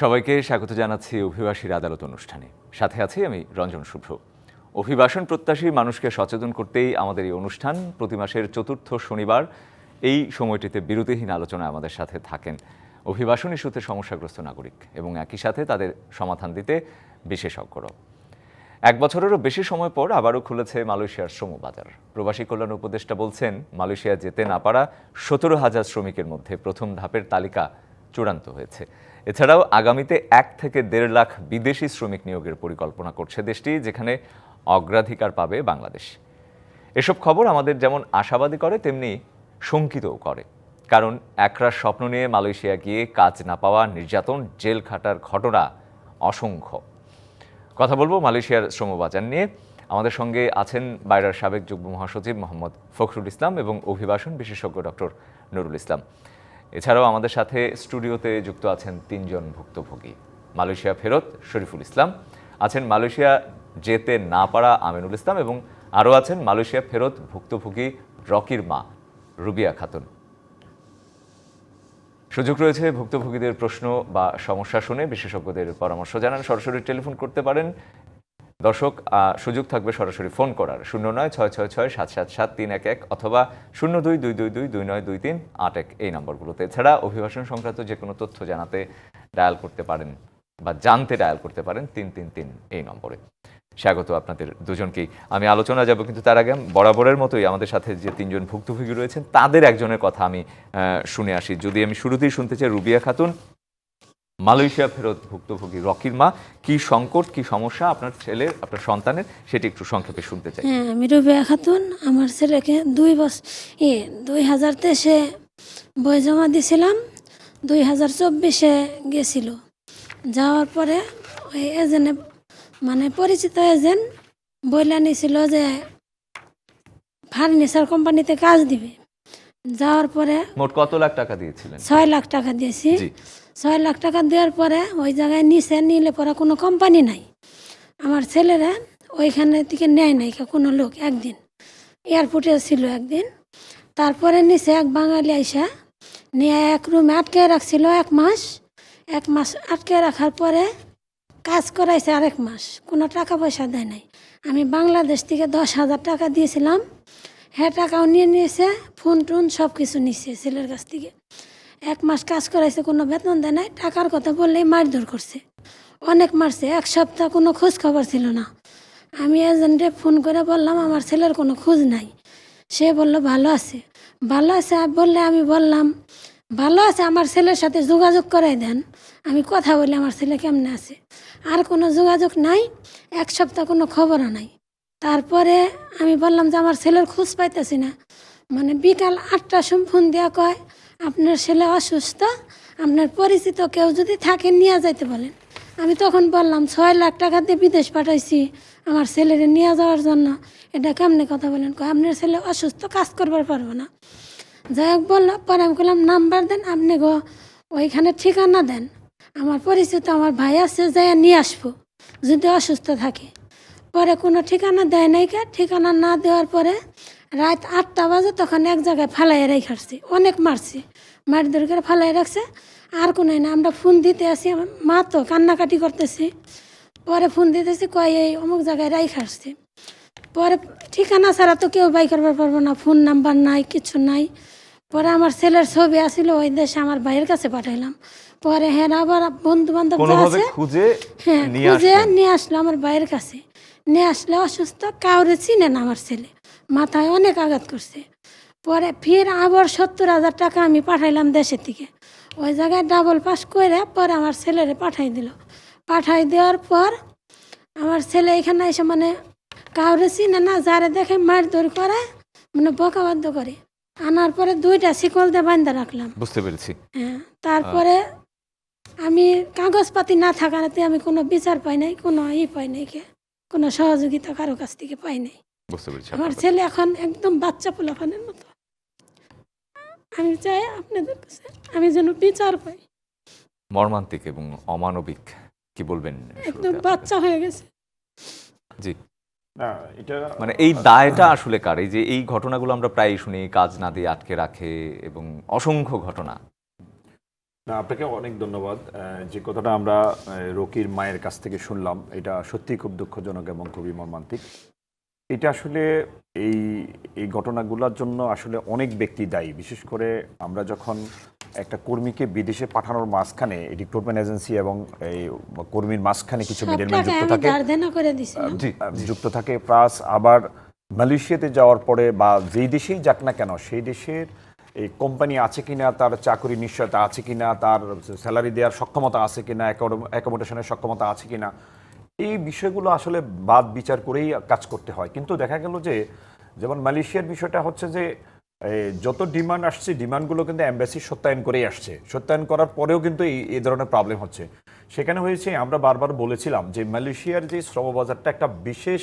সবাইকে স্বাগত জানাচ্ছি অভিবাসীর আদালত অনুষ্ঠানে। সাথে আছি আমি রঞ্জন শুভ্র। অভিবাসন প্রত্যাশী মানুষকে সচেতন করতেই আমাদের এই অনুষ্ঠান প্রতি মাসের চতুর্থ শনিবার। এই সময়টিতে বিরতিহীন আলোচনায় আমাদের সাথে থাকেন অভিবাসন ইস্যুতে সমস্যাগ্রস্ত নাগরিক এবং একই সাথে তাদের সমাধান দিতে বিশেষজ্ঞরাও। এক বছরেরও বেশি সময় পর আবারও খুলেছে মালয়েশিয়ার শ্রম বাজার প্রবাসী কল্যাণ উপদেষ্টা বলছেন, মালয়েশিয়া যেতে না পারা সতেরো হাজার শ্রমিকের মধ্যে প্রথম ধাপের তালিকা চূড়ান্ত হয়েছে। এছাড়াও আগামীতে এক থেকে দেড় লাখ বিদেশি শ্রমিক নিয়োগের পরিকল্পনা করছে দেশটি, যেখানে অগ্রাধিকার পাবে বাংলাদেশ। এসব খবর আমাদের যেমন আশাবাদী করে, তেমনি শঙ্কিতও করে। কারণ একরাশ স্বপ্ন নিয়ে মালয়েশিয়া গিয়ে কাজ না পাওয়া নির্যাতন, জেল খাটার ঘটনা অসংখ্য। কথা বলব মালয়েশিয়ার শ্রমবাজার নিয়ে। আমাদের সঙ্গে আছেন বাইরার সাবেক যুগ্ম মহাসচিব মোহাম্মদ ফখরুল ইসলাম এবং অভিবাসন বিশেষজ্ঞ ডক্টর নুরুল ইসলাম। এছাড়াও আমাদের সাথে স্টুডিওতে যুক্ত আছেন তিনজন ভুক্তভোগী। মালয়েশিয়া ফেরত, শরীফুল ইসলাম। আছেন মালয়েশিয়া যেতে না পারা আমিনুল ইসলাম এবং আরও আছেন মালয়েশিয়া ফেরত ভুক্তভোগী রকির মা রুবিয়া খাতুন। সুযোগ রয়েছে ভুক্তভোগীদের প্রশ্ন বা সমস্যা শুনে বিশেষজ্ঞদের পরামর্শ জানান। সরাসরি টেলিফোন করতে পারেন দর্শক সুযোগ থাকবে সরাসরি ফোন করার। শূন্য নয়, ছয় ছয় ছয় সাত সাত সাত, তিন, এক এক অথবা শূন্য দুই দুই দুই দুই দুই নয়, দুই তিন, আট এক এই নম্বরগুলোতে। এছাড়া অভিবাসন সংক্রান্ত যে কোনো তথ্য জানাতে ডায়াল করতে পারেন বা জানতে ডায়াল করতে পারেন তিন তিন তিন এই নম্বরে। স্বাগত আপনাদের দুজনকেই। আমি আলোচনা যাব কিন্তু তার আগে বরাবরের মতোই আমাদের সাথে যে তিনজন ভুক্তভোগী রয়েছেন, তাদের একজনের কথা আমি শুনে আসি। যদি আমি শুরুতেই শুনতে চাই, রুবিয়া খাতুন মালয়েশিয়া ফেরত ভুক্তভোগী রকির মা, কি সংকট, কি সমস্যা আপনার ছেলের, আপনার সন্তানের, সেটি একটু সংক্ষেপে শুনতে চাই। হ্যাঁ আমি রুবিয়া খাতুন, আমার ছেলেকে দুই বছর ই দুই হাজার তেইশে বই জমা দিয়েছিলাম দুই হাজার চব্বিশে গেছিল। যাওয়ার পরে ওই এজেন্টে মানে পরিচিত এজেন্ট বইলা নিয়েছিল যে, ফার্নিচার কোম্পানিতে কাজ দিবে। যাওয়ার পরে মোট কত লাখ টাকা দিয়েছিলেন? ছয় লাখ টাকা দিয়েছি। ছয় লাখ টাকা দেওয়ার পরে ওই জায়গায় নিচে নিলে পরে কোনো কোম্পানি নাই। আমার ছেলেরা ওইখানে থেকে নেয় নাই কোনো লোক একদিন। এয়ারপোর্টে ছিল একদিন। তারপরে নিচে এক বাঙালি আইসা নিয়ে এক রুমে আটকে রাখছিল এক মাস। এক মাস আটকে রাখার পরে কাজ করাইছে আরেক মাস। কোনো টাকা পয়সা দেয় নাই। আমি বাংলাদেশ থেকে দশ হাজার টাকা দিয়েছিলাম। হ্যাঁ টাকাও নিয়ে নিয়েছে, ফোন টোন সব কিছু নিচ্ছে ছেলের কাছ থেকে। এক মাস কাজ করাইছে, কোনো বেতন দেয় নাই, টাকার কথা বললেই মারধর করছে। অনেক মারছে, এক সপ্তাহ কোনো খোঁজ খবর ছিল না। আমি এজেন্টে ফোন করে বললাম, আমার ছেলের কোনো খোঁজ নাই। সে বলল, ভালো আছে। ভালো আছে? বললে, আমি বললাম, ভালো আছে, আমার ছেলের সাথে যোগাযোগ করাই দেন। আমি কথা বলি, আমার ছেলে কেমনে আছে? আর কোনো যোগাযোগ নাই, এক সপ্তাহ কোনো খবরও নাই। তারপরে আমি বললাম যে আমার ছেলের খোঁজ পাইতেছি না। মানে বিকাল আটটা সময় ফোন দেওয়া কয়, আপনার ছেলে অসুস্থ, আপনার পরিচিত কেউ যদি থাকে নিয়ে যাইতে বলেন। আমি তখন বললাম, ছয় লাখ টাকা দিয়ে বিদেশ পাঠাইছি আমার ছেলেরে নিয়ে যাওয়ার জন্য। এটা কেমনে কথা বলেন? কয়, আপনার ছেলে অসুস্থ, কাজ করবার পারব না। যাই হোক বলল, পরে আমি বললাম, নাম্বার দেন আপনি গো, ওইখানে ঠিকানা দেন। আমার পরিচিত আমার ভাই আছে যাই নিয়ে আসব, যদি অসুস্থ থাকে। পরে কোনো ঠিকানা দেয় নাই কে? ঠিকানা না দেওয়ার পরে রাত আটটা বাজে তখন এক জায়গায় ফালাই রেখাচ্ছি অনেক মারছি। মারি ধরে করে ফালাই রাখছে। আর কোনো না আমরা ফোন দিতে আসি। মা তো কান্নাকাটি করতেছি। পরে ফোন দিতেছি কয় এই অমুক জায়গায় রাইখা আসছে। পরে ঠিকানা ছাড়া তো কেউ বাই করবার পারব না। ফোন নাম্বার নাই কিছু নাই। পরে আমার ছেলের ছবি আসিল ওই দেশে আমার ভাইয়ের কাছে পাঠাইলাম। পরে হ্যাঁ আবার বন্ধু বান্ধব আছে হ্যাঁ খুঁজে নিয়ে আসলো আমার ভাইয়ের কাছে। নিয়ে আসলে অসুস্থ কাউরে চিনে না আমার ছেলে। মাথায় অনেক আঘাত করছে। পরে ফির আবার সত্তর হাজার টাকা আমি পাঠাইলাম দেশের থেকে ওই জায়গায় ডাবল পাস করে পরে আমার ছেলেরে পাঠাই দিল। পাঠাই দেওয়ার পর আমার ছেলে এখানে এসে মানে কাউরে চিনে না যারে দেখে মারধর করে মানে বকাবাধ্য করে। আনার পরে দুইটা শিকল দিয়ে বান্ধা রাখলাম। বুঝতে পেরেছি। হ্যাঁ তারপরে আমি কাগজপাতি না থাকাতে আমি কোনো বিচার পাই নাই কোনো ই পাই নাই কে। কোনো সহযোগিতা কারও কাছ থেকে পাই নাই। বুঝতে পেরেছি আমার আপনার ছেলে এখন একদম বাচ্চা পোলাফানের মতো। আমি চাই আপনাদের কাছে আমি যেন বিচার পাই। মর্মান্তিক এবং অমানবিক কি বলবেন শুরুতে একদম বাচ্চা হয়ে গেছে। জি। না এটা মানে এই দায়টা আসলে কার? এই যে এই ঘটনাগুলো আমরা প্রায়ই শুনি কাজ না দিয়ে আটকে রাখে এবং অসংখ্য ঘটনা। না আপনাকে অনেক ধন্যবাদ। যে কথাটা আমরা রকির মায়ের কাছ থেকে শুনলাম এটা সত্যিই খুব দুঃখজনক এবং খুবই মর্মান্তিক। এটা আসলে এই এই ঘটনাগুলোর জন্য আসলে অনেক ব্যক্তি দায়ী। বিশেষ করে আমরা যখন একটা কর্মীকে বিদেশে পাঠানোর মাঝখানে রিক্রুটমেন্ট এজেন্সি এবং এই কর্মীর মাঝখানে কিছু মিডলম্যান যুক্ত থাকে যুক্ত থাকে প্লাস আবার মালয়েশিয়াতে যাওয়ার পরে বা যেই দেশেই যাক না কেন সেই দেশের এই কোম্পানি আছে কিনা, তার চাকরি নিশ্চয়তা আছে কিনা, তার স্যালারি দেওয়ার সক্ষমতা আছে কিনা অ্যাকোমোডেশনের সক্ষমতা আছে কিনা, এই বিষয়গুলো আসলে বাদ বিচার করেই কাজ করতে হয়। কিন্তু দেখা গেল যে, যেমন মালয়েশিয়ার বিষয়টা হচ্ছে যে যত ডিমান্ড আসছে, ডিমান্ডগুলো কিন্তু অ্যাম্বাসি সত্যায়ন করেই আসছে। সত্যায়ন করার পরেও কিন্তু এই এই ধরনের প্রবলেম হচ্ছে। সেখানে হয়েছে, আমরা বারবার বলেছিলাম যে, মালয়েশিয়ার যে শ্রমবাজারটা একটা বিশেষ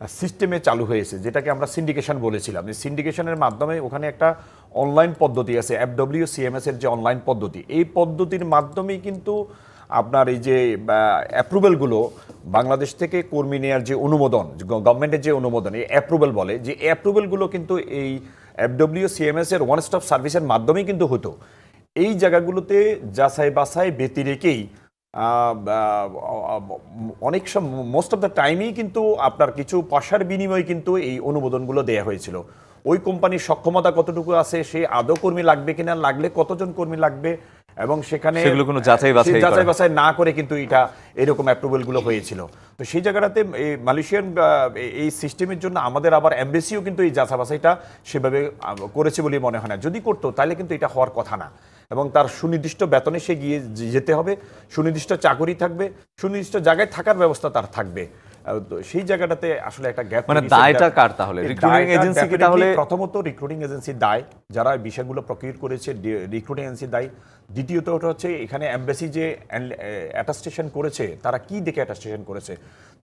সিস্টেমে চালু হয়েছে যেটাকে আমরা সিন্ডিকেশন বলেছিলাম। এই সিন্ডিকেশনের মাধ্যমে ওখানে একটা অনলাইন পদ্ধতি আছে এফডব্লিউ সিএমএস এর যে অনলাইন পদ্ধতি। এই পদ্ধতির মাধ্যমেই কিন্তু আপনার এই যে অ্যাপ্রুভেলগুলো বাংলাদেশ থেকে কর্মী নেওয়ার যে অনুমোদন গভর্নমেন্টের যে অনুমোদন এই অ্যাপ্রুভেল বলে যে অ্যাপ্রুভেলগুলো কিন্তু এই এফডব্লিউ সিএমএস এর ওয়ান স্টপ সার্ভিসের মাধ্যমেই কিন্তু হতো। এই জায়গাগুলোতে যাচাই বাছাই ব্যতি রেখেই আহ, আহ, অনেক সব মোস্ট অফ দ্য টাইমেই কিন্তু আপনার কিছু পয়সার বিনিময়ে কিন্তু এই অনুমোদনগুলো দেয়া হয়েছিল। ওই কোম্পানির সক্ষমতা কতটুকু আছে সে আদৌ কর্মী লাগবে কিনা লাগলে কতজন কর্মী লাগবে এবং সেখানে সেগুলো কোনো যাচাই বাছাই যাচাই বাছাই না করে কিন্তু এটা এরকম অ্যাপ্রুভেলগুলো হয়েছিল। তো সেই জায়গাটাতে এই মালয়েশিয়ান এই সিস্টেমের জন্য আমাদের আবার এমবেসিও কিন্তু এই যাচাই বাছাইটা সেভাবে করেছে বলে মনে হয় না। যদি করতো তাহলে কিন্তু এটা হওয়ার কথা না। এবং তার সুনির্দিষ্ট বেতনে সে গিয়ে যেতে হবে সুনির্দিষ্ট চাকরি থাকবে সুনির্দিষ্ট জায়গায় থাকার ব্যবস্থা তার থাকবে। সেই জায়গাটাতে আসলে একটা গ্যাপ মানে দায়টা কার তাহলে? Recruiting agency কি তাহলে- প্রথমত রিক্রুটিং এজেন্সির দায় যারা বিষয়গুলো প্রকিউর করেছে রিক্রুটিং এজেন্সির দায়। দ্বিতীয়ত ওটা হচ্ছে এখানে এমবাসি যে অ্যাটাস্টেশন করেছে তারা কি দেখে অ্যাটাস্টেশন করেছে?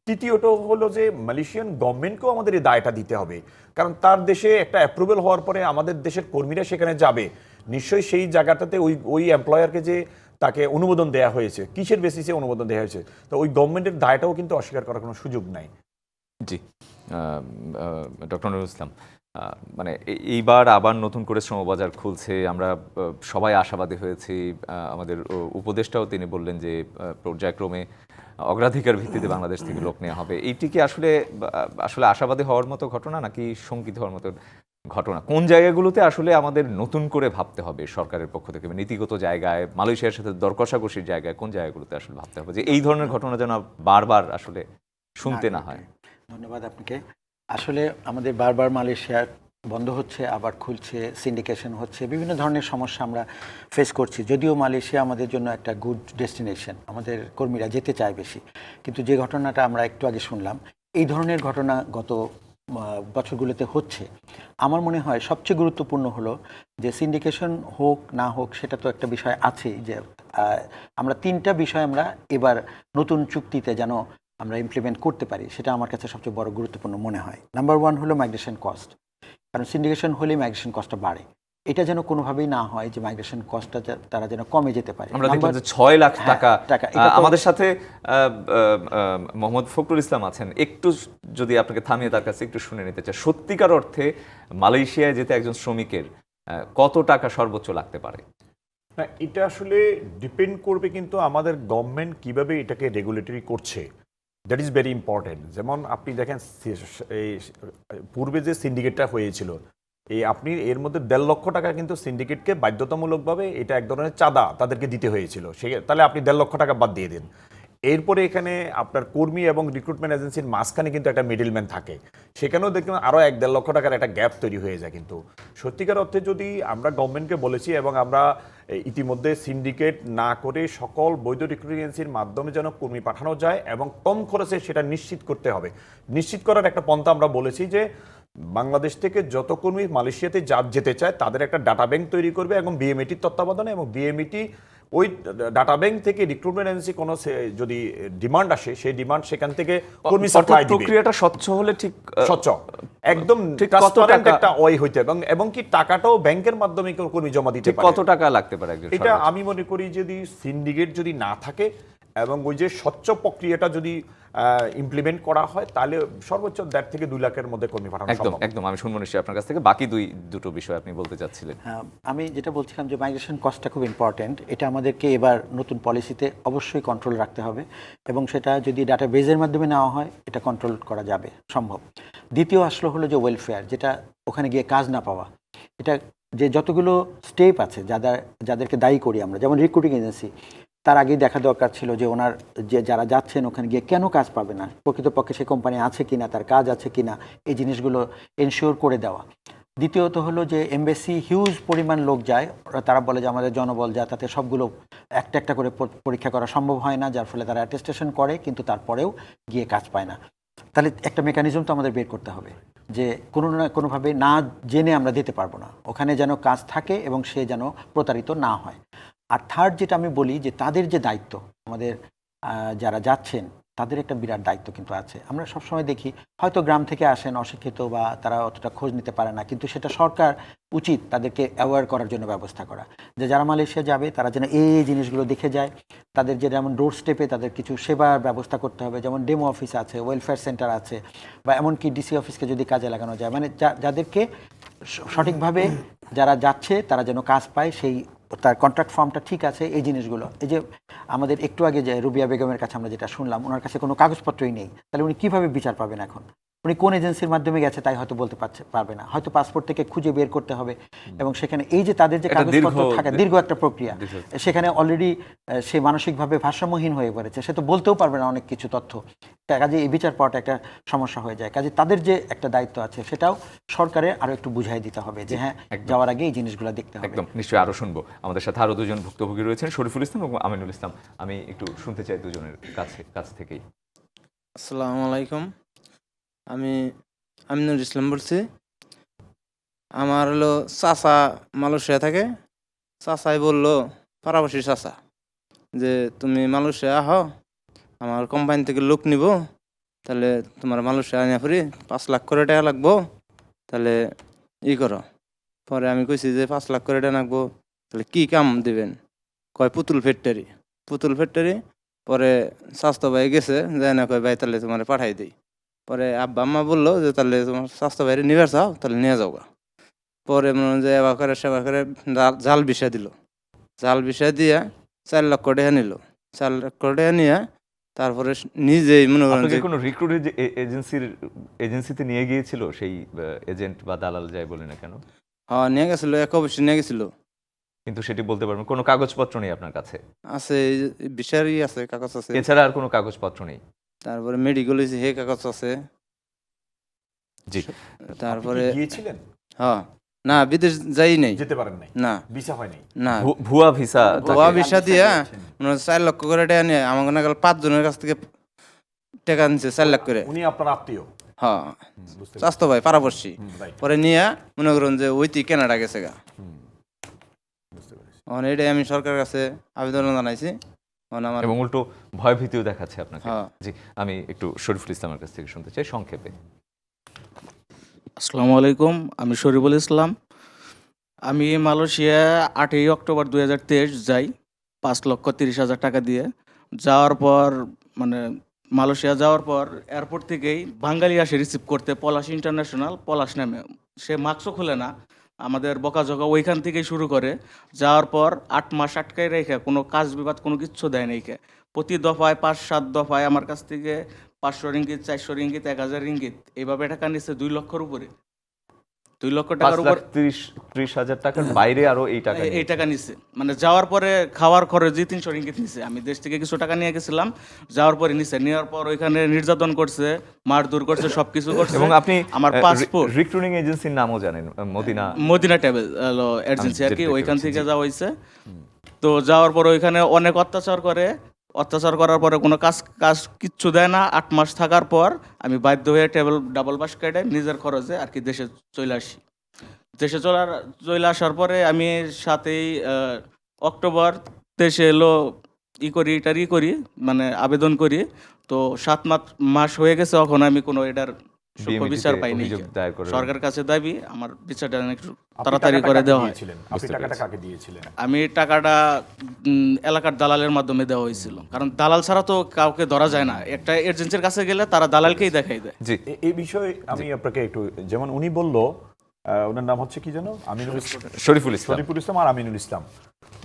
তৃতীয়ত হলো যে মালয়েশিয়ান গভর্নমেন্টকেও আমাদের এই দায়টা দিতে হবে। কারণ তার দেশে একটা অ্যাপ্রুভেল হওয়ার পরে আমাদের দেশের কর্মীরা সেখানে যাবে। নিশ্চয়ই সেই জায়গাটাতে ওই ওই এমপ্লয়ারকে যে তাকে অনুমোদন দেওয়া হয়েছে, কিসের বেসিসে অনুমোদন দেওয়া হয়েছে? তো ওই গভর্নমেন্টের দায়টাও কিন্তু অস্বীকার করার কোনো সুযোগ নাই। জি ডক্টর নুরুল ইসলাম মানে এইবার আবার নতুন করে শ্রমবাজার খুলছে, আমরা সবাই আশাবাদী হয়েছি আমাদের উপদেষ্টাও তিনি বললেন যে পর্যায়ক্রমে অগ্রাধিকার ভিত্তিতে বাংলাদেশ থেকে লোক নেওয়া হবে। এইটি কি আসলে আসলে আশাবাদী হওয়ার মতো ঘটনা নাকি শঙ্কিত হওয়ার মতো ঘটনা। কোন জায়গাগুলোতে আসলে আমাদের নতুন করে ভাবতে হবে সরকারের পক্ষ থেকে? নীতিগত জায়গায়, মালয়েশিয়ার সাথে দর কষাকষির জায়গায় কোন জায়গাগুলোতে আসলে ভাবতে হবে? যে এই ধরনের ঘটনা যেন বারবার আসলে শুনতে না হয়। ধন্যবাদ আপনাকে। আসলে আমাদের বারবার মালয়েশিয়া বন্ধ হচ্ছে, আবার খুলছে সিন্ডিকেশন হচ্ছে, বিভিন্ন ধরনের সমস্যা আমরা ফেস করছি। যদিও মালয়েশিয়া আমাদের জন্য একটা গুড ডেস্টিনেশন আমাদের কর্মীরা যেতে চায় বেশি। কিন্তু যে ঘটনাটা আমরা একটু আগে শুনলাম, এই ধরনের ঘটনা গত বছরগুলোতে হচ্ছে। আমার মনে হয় সবচেয়ে গুরুত্বপূর্ণ হলো যে সিন্ডিকেশন হোক, না হোক, সেটা তো একটা বিষয় আছেই যে আমরা তিনটা বিষয় আমরা এবার নতুন চুক্তিতে যেন আমরা ইমপ্লিমেন্ট করতে পারি, সেটা আমার কাছে সবচেয়ে বড় গুরুত্বপূর্ণ মনে হয়। নাম্বার ওয়ান হলো মাইগ্রেশন কস্ট কারণ সিন্ডিকেশন হলে মাইগ্রেশন কস্টটা বাড়ে। এটা যেন কোনোভাবেই না হয় যে মাইগ্রেশন কস্টটা তারা যেন কমে যেতে পারে। আমরা দেখলাম যে ছয় লাখ হ্যাঁ, টাকা আমাদের সাথে আহ, আহ, আহ, মোহাম্মদ ফখরুল ইসলাম আছেন। একটু যদি আপনাকে থামিয়ে তার কাছে একটু শুনে নিতে চাই। সত্যিকার অর্থে মালয়েশিয়ায় যেতে একজন শ্রমিকের আহ, কত টাকা সর্বোচ্চ লাগতে পারে? না এটা আসলে ডিপেন্ড করবে কিন্তু আমাদের গভর্নমেন্ট কীভাবে এটাকে রেগুলেটরি করছে। দ্যাট ইজ ভেরি ইম্পর্টেন্ট যেমন আপনি দেখেন এই পূর্বে যে সিন্ডিকেটটা হয়েছিল এই আপনি এর মধ্যে দেড় লক্ষ টাকা কিন্তু সিন্ডিকেটকে বাধ্যতামূলকভাবে এটা এক ধরনের চাঁদা তাদেরকে দিতে হয়েছিল। সে তাহলে আপনি দেড় লক্ষ টাকা বাদ দিয়ে দিন। এরপরে এখানে আপনার কর্মী এবং রিক্রুটমেন্ট এজেন্সির মাঝখানে কিন্তু একটা মিডিলম্যান থাকে। সেখানেও দেখবেন আরও এক দেড় লক্ষ টাকার একটা গ্যাপ তৈরি হয়ে যায় কিন্তু। সত্যিকার অর্থে যদি আমরা গভর্নমেন্টকে বলেছি এবং আমরা ইতিমধ্যে সিন্ডিকেট না করে সকল বৈধ রিক্রুটিং এজেন্সির মাধ্যমে যেন কর্মী পাঠানো যায় এবং কম খরচে সেটা নিশ্চিত করতে হবে। নিশ্চিত করার একটা পন্থা আমরা বলেছি যে বাংলাদেশ থেকে যত কর্মী মালয়েশিয়াতে যা যেতে চায় তাদের একটা ডাটা ব্যাংক তৈরি করবে এবং বিএমইটির তত্ত্বাবধানে এবং বিএমইটি ওই ডাটা ব্যাংক থেকে রিক্রুটমেন্ট এজেন্সি কোনো যদি ডিমান্ড আসে সেই ডিমান্ড সেখান থেকে কর্মী সাপ্লাই দিবে। প্রক্রিয়াটা স্বচ্ছ হলে ঠিক স্বচ্ছ। একদম ট্রান্সপারেন্ট একটা ওয়ে হইতে এবং এবং কি টাকাটাও ব্যাংকের মাধ্যমে কেউ কর্মী জমা দিতে পারে? কত টাকা লাগতে পারে একজন এটা আমি মনে করি যদি সিন্ডিকেট যদি না থাকে এবং ওই যে স্বচ্ছ প্রক্রিয়াটা যদি ইমপ্লিমেন্ট করা হয় তাহলে সর্বোচ্চ দেড় থেকে দুই লাখের মধ্যে কর্মী পাঠানো একদম একদম। আমি শুনব নিশ্চয়ই আপনার কাছ থেকে। বাকি দুই দুটো বিষয় আপনি বলতে চাচ্ছিলেন। হ্যাঁ, আমি যেটা বলছিলাম যে মাইগ্রেশন কস্টটা খুব ইম্পর্ট্যান্ট এটা আমাদেরকে এবার নতুন পলিসিতে অবশ্যই কন্ট্রোল রাখতে হবে এবং সেটা যদি ডাটা বেজের মাধ্যমে নেওয়া হয় এটা কন্ট্রোল করা যাবে সম্ভব। দ্বিতীয় আসলো হলো যে ওয়েলফেয়ার যেটা ওখানে গিয়ে কাজ না পাওয়া। এটা যে যতগুলো স্টেপ আছে যাদের যাদেরকে দায়ী করি আমরা যেমন রিক্রুটিং এজেন্সি তার আগেই দেখা দরকার ছিল যে ওনার যে যারা যাচ্ছেন ওখানে গিয়ে কেন কাজ পাবে না? প্রকৃতপক্ষে সে কোম্পানি আছে কিনা, তার কাজ আছে কিনা, এই জিনিসগুলো এনশিওর করে দেওয়া। দ্বিতীয়ত হলো যে এমবেসি হিউজ পরিমাণ লোক যায়। তারা বলে যে আমাদের জনবল যা, তাতে সবগুলো একটা একটা করে পরীক্ষা করা সম্ভব হয় না, যার ফলে তারা অ্যাটেস্টেশন করে, কিন্তু তারপরেও গিয়ে কাজ পায় না। তাহলে একটা মেকানিজম তো আমাদের বের করতে হবে, যে কোনো না, কোনোভাবে না জেনে আমরা দিতে পারব না। ওখানে যেন কাজ থাকে এবং সে যেন প্রতারিত না হয়। আর থার্ড যেটা আমি বলি যে তাদের যে দায়িত্ব, আমাদের যারা যাচ্ছেন, তাদের একটা বিরাট দায়িত্ব কিন্তু আছে। আমরা সবসময় দেখি, হয়তো গ্রাম থেকে আসেন অশিক্ষিত বা তারা অতটা খোঁজ নিতে পারে না, কিন্তু সেটা সরকার উচিত তাদেরকে অ্যাওয়ার করার জন্য ব্যবস্থা করা। যে যারা মালয়েশিয়া যাবে, তারা যেন এই জিনিসগুলো দেখে যায়। তাদের যে যেমন ডোর স্টেপে তাদের কিছু সেবার ব্যবস্থা করতে হবে, যেমন ডেমো অফিস আছে ওয়েলফেয়ার সেন্টার আছে, বা এমনকি ডিসি অফিসকে যদি কাজে লাগানো যায়। মানে যাদেরকে সঠিকভাবে যারা যাচ্ছে, তারা যেন কাজ পায়, সেই তার কন্ট্রাক্ট ফর্মটা ঠিক আছে, এই জিনিসগুলো। এই যে আমাদের একটু আগে যে রুবিয়া বেগমের কাছে আমরা যেটা শুনলাম, ওনার কাছে কোনো কাগজপত্রই নেই। তাহলে উনি কীভাবে বিচার পাবেন এখন? উনি কোন এজেন্সির মাধ্যমে গেছে তাই হয়তো বলতে পারছে পারবে না। হয়তো পাসপোর্ট থেকে খুঁজে বের করতে হবে এবং সেখানে এই যে তাদের যে কাগজপত্র থাকে দীর্ঘ একটা প্রক্রিয়া। সেখানে অলরেডি সে মানসিকভাবে ভারসাম্যহীন হয়ে পড়েছে। সে তো বলতেও পারবে না অনেক কিছু তথ্য। কাজে এই বিচার পাওয়াটা একটা সমস্যা হয়ে যায়। কাজে তাদের যে একটা দায়িত্ব আছে সেটাও সরকারের আরও একটু বুঝাই দিতে হবে যে হ্যাঁ যাওয়ার আগে এই জিনিসগুলো দেখতে হবে। একদম নিশ্চয়ই আরও শুনব। আমাদের সাথে আরও দুজন ভুক্তভোগী রয়েছেন শরীফুল ইসলাম এবং আমিনুল ইসলাম। আমি একটু শুনতে চাই দুজনের কাছে কাছ থেকেই। আসসালামু আলাইকুম। আমি আমিনুল ইসলাম বলছি। আমার হলো চাচা মালয়েশিয়া থাকে। চাচাই বলল পাড়াবাসী চাচা, যে তুমি মালয়েশিয়া আহ, আমার কোম্পানি থেকে লোক নিব, তাহলে তোমার মালয়েশিয়া আনিয়া ফুরি পাঁচ লাখ করে টাকা লাগবো, তাহলে ই করো। পরে আমি কইছি যে, পাঁচ লাখ করে টাকা লাগবো, তাহলে কী কাম দিবেন? কয়, পুতুল ফ্যাক্টরি পুতুল ফ্যাক্টরি পরে স্বাস্থ্য ভাই গেছে যায় না কয়, ভাই, তাহলে তোমার পাঠাই দিই। পরে আব্বা আম্মা বলল যে তাহলে তোমার স্বাস্থ্য ভাইরে নিবে চাও তাহলে নিয়ে যাও গা। পরে মনে যে এবার করে সেবা করে জাল- বিষা দিল। জাল বিষা দিয়ে চার লক্ষ টাকা নিল। চার লক্ষ টাকা নিয়ে তারপরে নিজেই মনে করেন যে কোনো রিক্রুট এজেন্সির এজেন্সিতে নিয়ে গিয়েছিল সেই এজেন্ট বা দালাল যাই বলে না কেন? হ্যাঁ নিয়ে গেছিল এক অবশ্যই নিয়ে গেছিল। কিন্তু সেটি বলতে পারবেন কোনো কাগজপত্র নেই আপনার কাছে? আছে বিষারই আছে কাগজ আছে। এছাড়া আর কোনো কাগজপত্র নেই? তারপরে মেডিকেল হয়েছে হে কাগজ আছে। জি। তারপরে গিয়েছিলেন? হ্যাঁ। না বিদেশ যাই নাই। যেতে পারেন নাই? না। ভিসা হয় নাই? না। ভুয়া ভিসা ভুয়া ভিসা দিয়া মনে চার লক্ষ করে টাকা নিয়ে আমার না গেল পাঁচ জনের কাছ থেকে টাকা নিচ্ছে চার লাখ করে। উনি আপনার আত্মীয়? হ্যাঁ। স্বাস্থ্য ভাই পারাপর্শী পরে নিয়ে মনে করুন যে ওইটি কেনাডা গেছে গা। এখন এটাই আমি সরকারের কাছে আবেদন জানাইছি। এবং উল্টো ভয়ভীতিও দেখাচ্ছে আপনাকে। হ্যাঁ। জি আমি একটু শরীফুল ইসলামের কাছ থেকে শুনতে চাই সংক্ষেপে। আসসালামু আলাইকুম আমি শরীফুল ইসলাম। আমি মালয়েশিয়া আটই অক্টোবর দু হাজার তেইশ যাই পাঁচ লক্ষ তিরিশ হাজার টাকা দিয়ে। যাওয়ার পর মানে মালয়েশিয়া যাওয়ার পর এয়ারপোর্ট থেকেই বাঙালি আসে রিসিভ করতে পলাশ ইন্টারন্যাশনাল পলাশ নামে। সে মাস্কও খুলে না আমাদের বকাঝকা ওইখান থেকেই শুরু করে। যাওয়ার পর আট মাস আটকাই রেখে কোনো কাজ বিবাদ কোনো কিচ্ছু দেয় নাই কে প্রতি দফায় পাঁচ, সাত দফায় আমার কাছ থেকে পাঁচশো রিঙ্গিত, চারশো রিঙ্গিত, এক হাজার রিঙ্গিত এইভাবে টাকা নিচ্ছে দুই লক্ষর উপরে। দুই লক্ষ টাকার উপর ত্রিশ ত্রিশ হাজার টাকার বাইরে আরও এই টাকা এই- টাকা নিচ্ছে মানে যাওয়ার পরে খাওয়ার খরচই তিনশো রিঙ্গিত নিচ্ছে আমি দেশ থেকে কিছু টাকা নিয়ে গেছিলাম যাওয়ার পরে নিচ্ছে নেওয়ার পর ওইখানে নির্যাতন করছে মার মারধর করছে সবকিছু করছে। এবং আপনি আমার পাসপোর্ট রিক্রুটিং এজেন্সির নামও জানেন মদিনা মদিনা ট্রাভেল এজেন্সি আর কি ওইখান থেকে যাওয়া হয়েছে তো যাওয়ার পর ওইখানে অনেক অত্যাচার করে অত্যাচার করার পরে কোনো কাজ কাজ কিচ্ছু দেয় না। আট মাস থাকার পর আমি বাধ্য হয়ে টেবিল ডাবল বাস কেটে নিজের খরচে আর কি দেশে চলে আসি। দেশে চলার, চলে আসার পরে আমি সাথেই অক্টোবর দেশে এলো, ই করি এটার ই করি মানে আবেদন করি। তো সাত মাস হয়ে গেছে, এখন আমি কোনো এটার বিচার পাইনি। কাছে দাবি আমার বিচারটা একটু তাড়াতাড়ি করে দেওয়া হয়। দিয়েছিলেন? আমি টাকাটা এলাকার দালালের মাধ্যমে দেওয়া হয়েছিল। কারণ দালাল ছাড়া তো কাউকে ধরা যায় না। একটা এজেন্সির কাছে গেলে তারা দালালকেই দেখাই দেয়। জি। এ- এই বিষয়ে আমি আপনাকে একটু যেমন উনি বলল ওনার নাম হচ্ছে কি যেন? আমিনুল ইসলাম। শরীফুল ইসলাম। শরীফুল ইসলাম আর আমিনুল ইসলাম।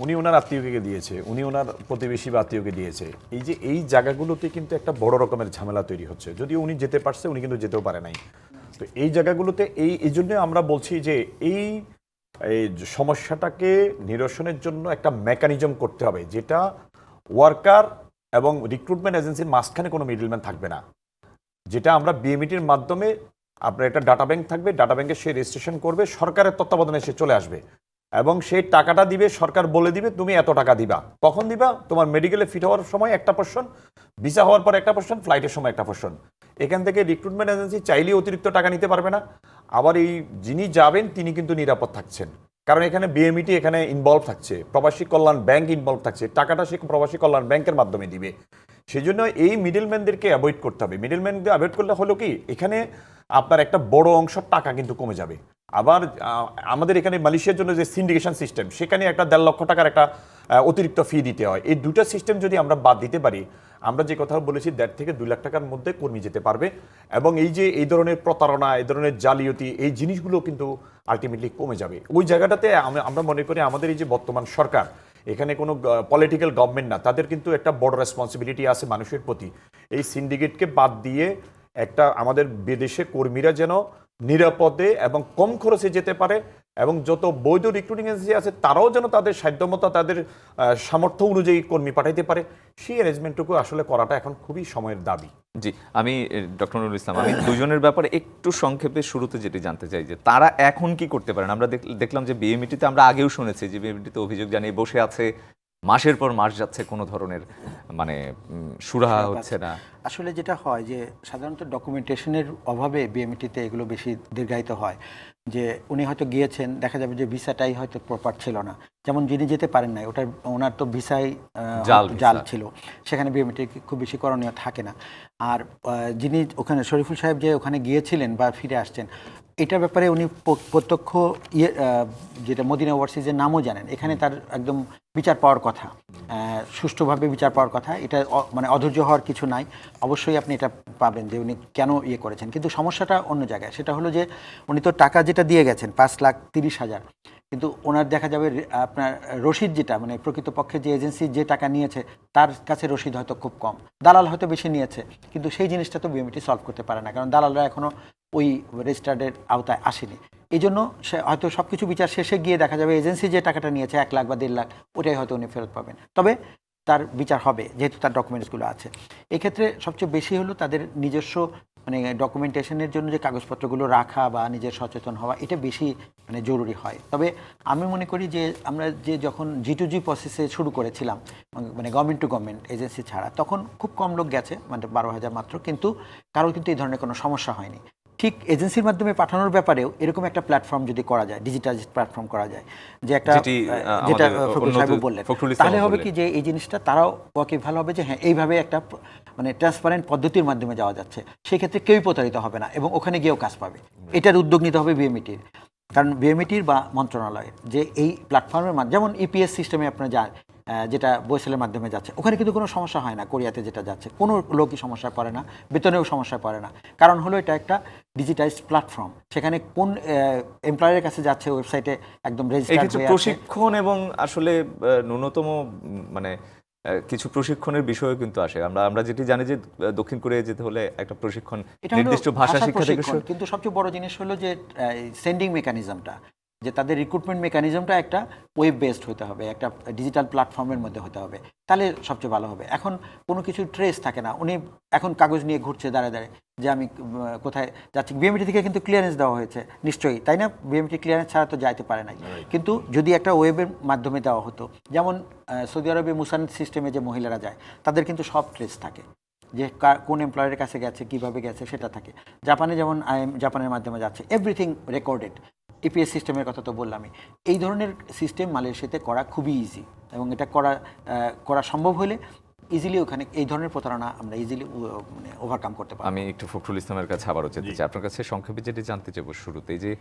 উনি ওনার আত্মীয়কে দিয়েছে উনি ওনার প্রতিবেশী বা আত্মীয়কে দিয়েছে। এই যে এই জায়গাগুলোতে কিন্তু একটা বড় রকমের ঝামেলা তৈরি হচ্ছে। যদিও উনি যেতে পারছে উনি কিন্তু যেতেও পারে নাই। তো এই জায়গাগুলোতে এই এই জন্য আমরা বলছি যে এই এই সমস্যাটাকে নিরসনের জন্য একটা মেকানিজম করতে হবে যেটা ওয়ার্কার এবং রিক্রুটমেন্ট এজেন্সির মাঝখানে কোনো মিডলম্যান থাকবে না। যেটা আমরা বিএমিটির মাধ্যমে আপনার একটা ডাটা ব্যাংক থাকবে ডাটা ব্যাংকে সে রেজিস্ট্রেশন করবে, সরকারের তত্ত্বাবধানে সে চলে আসবে। এবং সেই টাকাটা দিবে, সরকার বলে দিবে, তুমি এত টাকা দিবা। কখন দিবা? তোমার মেডিকেলে ফিট হওয়ার সময় একটা পোর্শন ভিসা হওয়ার পর একটা পোর্শন ফ্লাইটের সময় একটা পোর্শন এখান থেকে রিক্রুটমেন্ট এজেন্সি চাইলেই অতিরিক্ত টাকা নিতে পারবে না। আবার এই যিনি যাবেন, তিনি কিন্তু নিরাপদ থাকছেন। কারণ এখানে বিএমইটি এখানে ইনভলভ থাকছে, প্রবাসী কল্যাণ ব্যাংক ইনভলভ থাকছে। টাকাটা সে প্রবাসী কল্যাণ ব্যাংকের মাধ্যমে দিবে। সেই জন্য এই মিডিলম্যানদেরকে অ্যাভয়েড করতে হবে। মিডিলম্যানদের অ্যাভয়েড করলে হলো কি? এখানে আপনার একটা বড় অংশ টাকা কিন্তু কমে যাবে। আবার আমাদের এখানে মালয়েশিয়ার জন্য যে সিন্ডিকেশন সিস্টেম সেখানে একটা দেড় লক্ষ টাকার একটা অতিরিক্ত ফি দিতে হয়। এই দুটো সিস্টেম যদি আমরা বাদ দিতে পারি, আমরা যে কথা বলেছি, দেড় থেকে দুই লাখ টাকার মধ্যে কর্মী যেতে পারবে। এবং এই যে, এই ধরনের প্রতারণা, এই ধরনের জালিয়াতি, এই জিনিসগুলো কিন্তু আলটিমেটলি কমে যাবে। ওই জায়গাটাতে আমরা মনে করি আমাদের এই যে বর্তমান সরকার, এখানে কোনো পলিটিক্যাল গভর্নমেন্ট না, তাদের কিন্তু একটা বড় রেসপন্সিবিলিটি আছে মানুষের প্রতি। এই সিন্ডিকেটকে বাদ দিয়ে একটা আমাদের বিদেশে কর্মীরা যেন নিরাপদে এবং কম খরচে যেতে পারে এবং যত বৈধ রিক্রুটিং এজেন্সি আছে, তারাও যেন তাদের সাধ্যমতো তাদের সামর্থ্য অনুযায়ী কর্মী পাঠাইতে পারে। সেই অ্যারেঞ্জমেন্টটুকু আসলে করাটা এখন খুবই সময়ের দাবি। জি, আমি ডক্টর নুরুল ইসলাম, আমি দুজনের ব্যাপারে একটু সংক্ষেপে শুরুতে যেটি জানতে চাই যে তারা এখন কি করতে পারেন? আমরা দেখ- দেখলাম যে বিএমইটিতে আমরা আগেও শুনেছি যে বিএমইটিতে অভিযোগ জানিয়ে বসে আছে মাসের পর মাস যাচ্ছে কোনো ধরনের মানে সুরাহা হচ্ছে না। আসলে যেটা হয় যে সাধারণত ডকুমেন্টেশনের অভাবে বিএমটিতে এগুলো বেশি দীর্ঘায়িত হয়। যে উনি হয়তো গিয়েছেন দেখা যাবে যে ভিসাটাই হয়তো প্রপার ছিল না। যেমন যিনি যেতে পারেন নাই ওটার ওনার তো ভিসাই জাল ছিল। সেখানে বিএমটি খুব বেশি করণীয় থাকে না। আর যিনি ওখানে শরীফুল সাহেব যে ওখানে গিয়েছিলেন বা ফিরে আসছেন এটার ব্যাপারে উনি প্রত্যক্ষ ইয়ে যেটা মদিনা ওভারসিজের নামও জানেন। এখানে তার একদম বিচার পাওয়ার কথা সুষ্ঠুভাবে বিচার পাওয়ার কথা। এটা মানে অধৈর্য হওয়ার কিছু নাই। অবশ্যই আপনি এটা পাবেন যে উনি কেন ইয়ে করেছেন। কিন্তু সমস্যাটা অন্য জায়গায়। সেটা হলো যে উনি তো টাকা যেটা দিয়ে গেছেন পাঁচ লাখ তিরিশ হাজার কিন্তু ওনার দেখা যাবে আপনার রসিদ যেটা মানে প্রকৃতপক্ষে যে এজেন্সি যে টাকা নিয়েছে, তার কাছে রসিদ হয়তো খুব কম। দালাল হয়তো বেশি নিয়েছে, কিন্তু সেই জিনিসটা তো বিএমটি সলভ করতে পারে না, কারণ দালালরা এখনও ওই রেজিস্টার্ডের আওতায় আসেনি। এই জন্য সে হয়তো সব কিছু বিচার শেষে গিয়ে দেখা যাবে এজেন্সি যে টাকাটা নিয়েছে, এক লাখ বা দেড় লাখ, ওটাই হয়তো উনি ফেরত পাবেন। তবে তার বিচার হবে, যেহেতু তার ডকুমেন্টসগুলো আছে। এক্ষেত্রে সবচেয়ে বেশি হলো তাদের নিজস্ব মানে ডকুমেন্টেশনের জন্য যে কাগজপত্রগুলো রাখা বা নিজের সচেতন হওয়া, এটা বেশি মানে জরুরি হয়। তবে আমি মনে করি যে, আমরা যে যখন জি টু জি প্রসেসে শুরু করেছিলাম মানে গভর্নমেন্ট টু গভর্নমেন্ট এজেন্সি ছাড়া, তখন খুব কম লোক গেছে মানে বারো হাজার মাত্র, কিন্তু কারোর কিন্তু এই ধরনের কোনো সমস্যা হয়নি। ঠিক এজেন্সির মাধ্যমে পাঠানোর ব্যাপারেও এরকম একটা প্ল্যাটফর্ম যদি করা যায় ডিজিটালাইজড প্ল্যাটফর্ম করা যায় যে একটা যেটি, ফখরুল সাহেব বললেন। তাহলে হবে কি যে এই জিনিসটা তারাও ওকে ভালো হবে যে হ্যাঁ এইভাবে একটা মানে ট্রান্সপারেন্ট পদ্ধতির মাধ্যমে যাওয়া যাচ্ছে। সেই ক্ষেত্রে কেউই প্রতারিত হবে না এবং ওখানে গিয়েও কাজ পাবে। এটার উদ্যোগ নিতে হবে বিএমইটির কারণ বিএমইটির বা মন্ত্রণালয়ের যে এই প্ল্যাটফর্মের মাধ্যমে যেমন ইপিএস সিস্টেমে আপনারা যান আহ, যেটা বৈশালের মাধ্যমে যাচ্ছে। ওখানে কিন্তু কোনো সমস্যা হয় না কোরিয়াতে যেটা যাচ্ছে। কোনো লোকই সমস্যায় পড়ে না বেতনেও সমস্যায় পড়ে না। কারণ হলো এটা একটা ডিজিটাইজড প্ল্যাটফর্ম সেখানে কোন এমপ্লয়ারের কাছে যাচ্ছে ওয়েবসাইটে একদম আছে। প্রশিক্ষণ এবং আসলে ন্যূনতম মানে কিছু প্রশিক্ষণের বিষয়ও কিন্তু আসে। আমরা আমরা যেটি জানি যে দক্ষিণ কোরিয়া যেতে হলে একটা প্রশিক্ষণ নির্দিষ্ট ভাষা শিক্ষা থেকে কিন্তু সবচেয়ে বড় জিনিস হলো যে সেন্ডিং মেকানিজমটা যে তাদের রিক্রুটমেন্ট মেকানিজমটা একটা ওয়েব বেসড হতে হবে একটা ডিজিটাল প্ল্যাটফর্মের মধ্যে হতে হবে তাহলে সবচেয়ে ভালো হবে। এখন কোনো কিছু ট্রেস থাকে না। উনি এখন কাগজ নিয়ে ঘুরছে দাঁড়ে দাঁড়ে যে আমি কোথায় যাচ্ছি। বিএমটি থেকে কিন্তু ক্লিয়ারেন্স দেওয়া হয়েছে নিশ্চয়ই তাই না? বিএমটি ক্লিয়ারেন্স ছাড়া তো যাইতে পারে নাই। কিন্তু যদি একটা ওয়েবের মাধ্যমে দেওয়া হতো যেমন সৌদি আরবে মুসান সিস্টেমে যে মহিলারা যায় তাদের কিন্তু সব ট্রেস থাকে। যে কোন এমপ্লয়ারের কাছে গেছে কীভাবে গেছে সেটা থাকে। জাপানে যেমন আইএম জাপানের মাধ্যমে যাচ্ছে এভরিথিং রেকর্ডেড ইপিএস সিস্টেমের কথা তো বললামই। এই ধরনের সিস্টেম মালয়েশিয়াতে করা খুবই ইজি এবং এটা করা করা সম্ভব হলে ইজিলি ওখানে এই ধরনের প্রতারণা আমরা ইজিলি মানে ওভারকাম করতে পারি আমি একটু ফখরুল ইসলামের কাছে আবারও যেতে চাই। আপনার কাছে সংক্ষেপে যেটি জানতে চাইব শুরুতে যে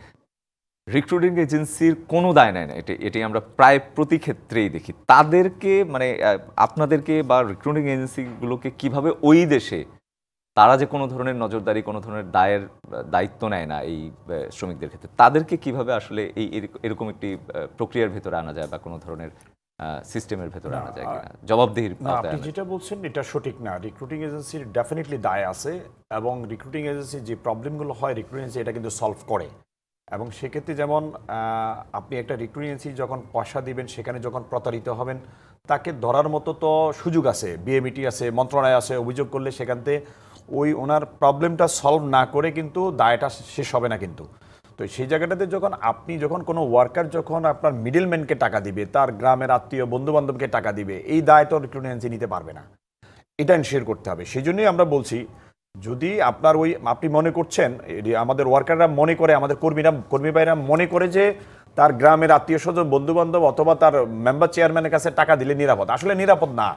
রিক্রুটিং এজেন্সির কোনো দায় নেয় না। এটি এটি আমরা প্রায় প্রতি ক্ষেত্রেই দেখি। তাদেরকে মানে আপনাদেরকে বা রিক্রুটিং এজেন্সিগুলোকে কীভাবে ওই দেশে তারা যে কোনো ধরনের নজরদারি কোনো ধরনের দায়ের দায়িত্ব নেয় না এই শ্রমিকদের ক্ষেত্রে তাদেরকে কীভাবে আসলে এই এরক- এরকম একটি প্রক্রিয়ার ভেতরে আনা যায় বা কোনো ধরনের সিস্টেমের ভেতরে আনা যায় কিনা? জবাবদিহির আপনি যেটা বলছেন এটা সঠিক না। রিক্রুটিং এজেন্সির ডেফিনেটলি দায় আছে এবং রিক্রুটিং এজেন্সি যে প্রবলেমগুলো হয় রিক্রুটিং এজেন্সি এটা কিন্তু সলভ করে। এবং সেক্ষেত্রে যেমন আপনি একটা রিক্রুটিং এজেন্সি যখন পয়সা দিবেন সেখানে যখন প্রতারিত হবেন তাকে ধরার মতো তো সুযোগ আছে। বিএমইটি আছে মন্ত্রণালয় আছে অভিযোগ করলে সেখান থেকে ওই ওনার প্রবলেমটা সলভ না করে কিন্তু দায়টা শেষ হবে না কিন্তু। তো সেই জায়গাটাতে যখন আপনি যখন কোনো ওয়ার্কার যখন আপনার মিডলম্যানকে টাকা দিবে, তার গ্রামের আত্মীয় বন্ধু বান্ধবকে টাকা দিবে, এই দায় তো রিক্রুটিং এজেন্সি নিতে পারবে না। এটা এনশিওর করতে হবে। সেই জন্যই আমরা বলছি, যদি আপনার ওই আপনি মনে করছেন আমাদের ওয়ার্কাররা মনে করে, আমাদের কর্মীরা, কর্মী ভাইরা মনে করে যে তার গ্রামের আত্মীয় স্বজন বন্ধু বান্ধব অথবা তার মেম্বার চেয়ারম্যানের কাছে টাকা দিলে নিরাপদ। আসলে নিরাপদ না।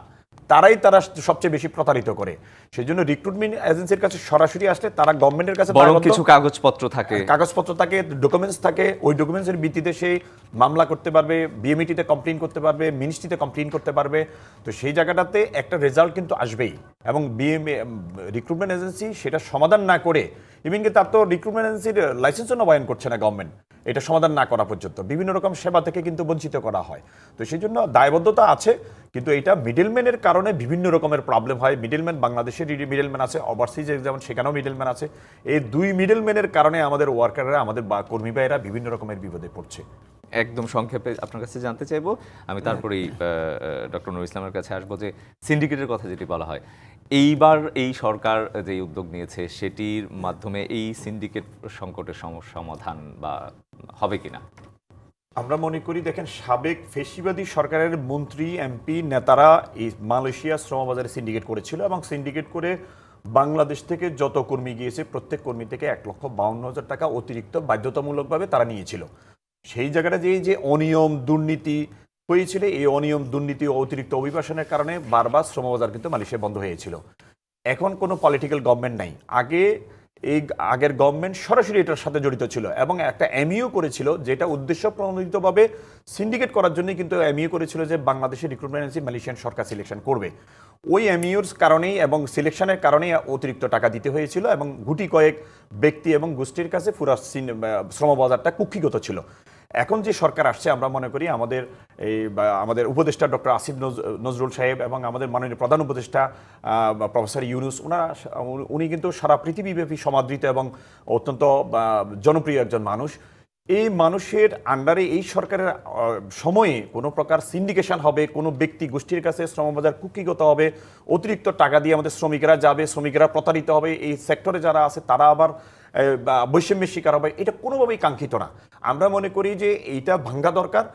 তারাই তারা সবচেয়ে বেশি প্রতারিত করে। সেই জন্য রিক্রুটমেন্ট এজেন্সির কাছে সরাসরি আসলে তারা গভর্নমেন্টের কাছে বরং কিছু কাগজপত্র থাকে। কাগজপত্র থাকে ডকুমেন্টস থাকে ওই ডকুমেন্টসের ভিত্তিতে সে মামলা করতে পারবে বিএমইটিতে কমপ্লেন করতে পারবে মিনিস্ট্রিতে কমপ্লেন করতে পারবে। তো সেই জায়গাটাতে একটা রেজাল্ট কিন্তু আসবেই। এবং বিএম রিক্রুটমেন্ট এজেন্সি সেটা সমাধান না করে ইভিন কি তার তো রিক্রুটমেন্ট এজেন্সির লাইসেন্সও নবায়ন করছে না গভর্নমেন্ট এটা সমাধান না করা পর্যন্ত, বিভিন্ন রকম সেবা থেকে কিন্তু বঞ্চিত করা হয়। তো সেই জন্য দায়বদ্ধতা আছে, কিন্তু এটা মিডলম্যানের কারণে বিভিন্ন রকমের প্রবলেম হয়। মিডলম্যান বাংলাদেশের মিডলম্যান আছে ওভারসিজে যেমন সেখানেও মিডলম্যান আছে, এই দুই মিডলম্যানের কারণে আমাদের ওয়ার্কাররা আমাদের কর্মী ভাইয়েরা বিভিন্ন রকমের বিপদে পড়ছে। একদম সংক্ষেপে আপনার কাছে জানতে চাইব। আমি তারপরেই ডক্টর নুর ইসলামের কাছে আসব যে সিন্ডিকেটের কথা যেটি বলা হয় এইবার এই সরকার যে উদ্যোগ নিয়েছে সেটির মাধ্যমে এই সিন্ডিকেট সংকটের সমাধান বা হবে কিনা? আমরা মনে করি দেখেন সাবেক ফেসিবাদী সরকারের মন্ত্রী এমপি নেতারা এই মালয়েশিয়া শ্রমবাজারে সিন্ডিকেট করেছিল এবং সিন্ডিকেট করে বাংলাদেশ থেকে যত কর্মী গিয়েছে প্রত্যেক কর্মী থেকে এক লক্ষ বাউন্ন হাজার টাকা অতিরিক্ত বাধ্যতামূলকভাবে তারা নিয়েছিল। সেই জায়গাটা যে যে অনিয়ম, দুর্নীতি হয়েছিল, এই অনিয়ম, দুর্নীতি ও অতিরিক্ত অভিবাসনের কারণে বারবার শ্রমবাজার কিন্তু মালয়েশিয়া বন্ধ হয়েছিল। এখন কোনো পলিটিক্যাল গভর্নমেন্ট নাই। আগে এই আগের গভর্নমেন্ট সরাসরি এটার সাথে জড়িত ছিল এবং একটা এমইউ করেছিল যেটা উদ্দেশ্য প্রণোদিতভাবে সিন্ডিকেট করার জন্যই কিন্তু এমইউ করেছিল যে বাংলাদেশের রিক্রুটমেন্ট এজেন্সি মালয়েশিয়ান সরকার সিলেকশন করবে। ওই এমইউর কারণেই এবং সিলেকশনের কারণেই অতিরিক্ত টাকা দিতে হয়েছিল এবং গুটি কয়েক ব্যক্তি এবং গোষ্ঠীর কাছে ফুরাস সিন- আহ, শ্রমবাজারটা কুক্ষিগত ছিল। এখন যে সরকার আসছে, আমরা মনে করি আমাদের এই আমাদের উপদেষ্টা ডক্টর আসিফ নজরুল সাহেব এবং আমাদের মাননীয় প্রধান উপদেষ্টা প্রফেসর ইউনুস ওনারা উনি কিন্তু সারা পৃথিবীব্যাপী সমাদৃত এবং অত্যন্ত জনপ্রিয় একজন মানুষ। এই মানুষের আন্ডারে এই সরকারের সময়ে কোনো প্রকার সিন্ডিকেশন হবে, কোনো ব্যক্তি গোষ্ঠীর কাছে শ্রমবাজার কুকিগত হবে, অতিরিক্ত টাকা দিয়ে আমাদের শ্রমিকরা যাবে, শ্রমিকরা প্রতারিত হবে, এই সেক্টরে যারা আছে, তারা আবার বৈষম্যের শিকার হবে এটা কোনোভাবেই কাঙ্ক্ষিত না আমরা মনে করি যে এইটা ভাঙ্গা দরকার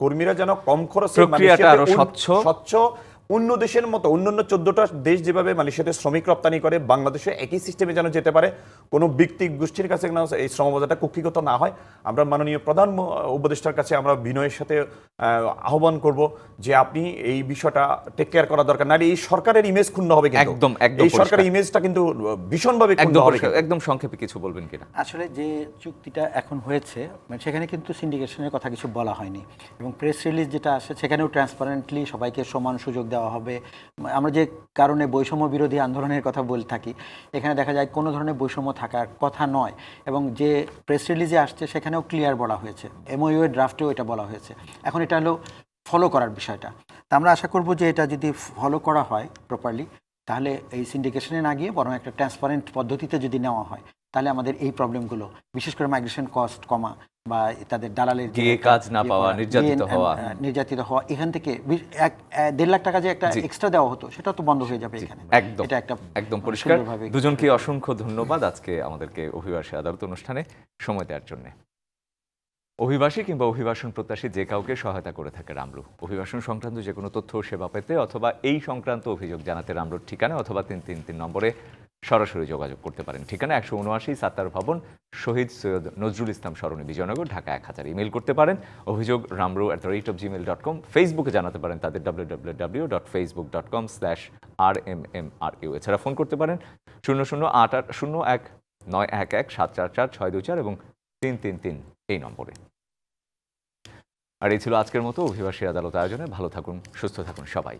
কর্মীরা যেন কম খরচে স্বচ্ছ। স্বচ্ছ অন্য দেশের মতো অন্যান্য চোদ্দটা দেশ যেভাবে মালয়েশিয়াতে শ্রমিক রপ্তানি করে বাংলাদেশে একই সিস্টেমে যেন যেতে পারে। কোনো ব্যক্তি গোষ্ঠীর কাছে যেন এই শ্রমবাজারটা কুক্ষিগত না হয়। আমরা মাননীয় প্রধান উপদেষ্টার কাছে আমরা বিনয়ের সাথে আহ্বান করব যে আপনি এই বিষয়টা টেক কেয়ার করা দরকার। না এই সরকারের ইমেজ ক্ষুণ্ণ হবে কিন্তু। একদম, একদম এই সরকারের। ইমেজটা কিন্তু ভীষণভাবে ক্ষুণ্ণ একদম হবে একদম সংক্ষেপে কিছু বলবেন কিনা? আসলে যে চুক্তিটা এখন হয়েছে মানে সেখানে কিন্তু সিন্ডিকেশনের কথা কিছু বলা হয়নি। এবং প্রেস রিলিজ যেটা আসে সেখানেও ট্রান্সপারেন্টলি সবাইকে সমান সুযোগ দেওয়া হবে। আমরা যে কারণে বৈষম্য বিরোধী আন্দোলনের কথা বলে থাকি, এখানে দেখা যায় কোনো ধরনের বৈষম্য থাকার কথা নয় এবং যে প্রেস রিলিজে আসছে সেখানেও ক্লিয়ার বলা হয়েছে। এমওইউ এর ড্রাফটেও এটা বলা হয়েছে। এখন এটা হলো ফলো করার বিষয়টা। তা আমরা আশা করব যে এটা যদি ফলো করা হয় প্রপারলি তাহলে এই সিন্ডিকেশনে না গিয়ে বরং একটা ট্রান্সপারেন্ট পদ্ধতিতে যদি নেওয়া হয়, তাহলে আমাদের এই প্রবলেমগুলো বিশেষ করে মাইগ্রেশন কস্ট কমা বা তাদের দালালের যে কাজ না ইয়ে পাওয়া, নির্যাতিত হওয়া। নির্যাতিত হওয়া এখান থেকে এক দেড় লাখ টাকা যে একটা এক্সট্রা দেওয়া হতো সেটা তো বন্ধ হয়ে যাবে এখানে। একদম এটা একটা একদম পরিষ্কার। দুজনকে অসংখ্য ধন্যবাদ আজকে আমাদেরকে অভিবাসী আদালত অনুষ্ঠানে সময় দেওয়ার জন্য। অভিবাসী কিংবা অভিবাসন প্রত্যাশী যে কাউকে সহায়তা করে থাকে রামরু অভিবাসন সংক্রান্ত যে কোনো তথ্য সেবা পেতে অথবা এই সংক্রান্ত অভিযোগ জানাতে রামরুর ঠিকানা অথবা তিন তিন তিন নম্বরে সরাসরি যোগাযোগ করতে পারেন। ঠিকানা একশো উনআশি সাত্তার ভবন শহীদ সৈয়দ নজরুল ইসলাম সরণি বিজয়নগর, ঢাকা এক হাজার ইমেল করতে পারেন। অভিযোগ Ramru at the rate of Gmail dot com ফেসবুকে জানাতে পারেন তাদের W W W dot Facebook dot com slash R M M R U এছাড়া ফোন করতে পারেন শূন্য শূন্য আট আট শূন্য এক নয় এক এক সাত চার চার ছয় দুই চার এবং তিন তিন তিন এই নম্বরে। আর এই ছিল আজকের মতো অভিবাসী আদালত আয়োজনে। ভালো থাকুন, সুস্থ থাকুন সবাই।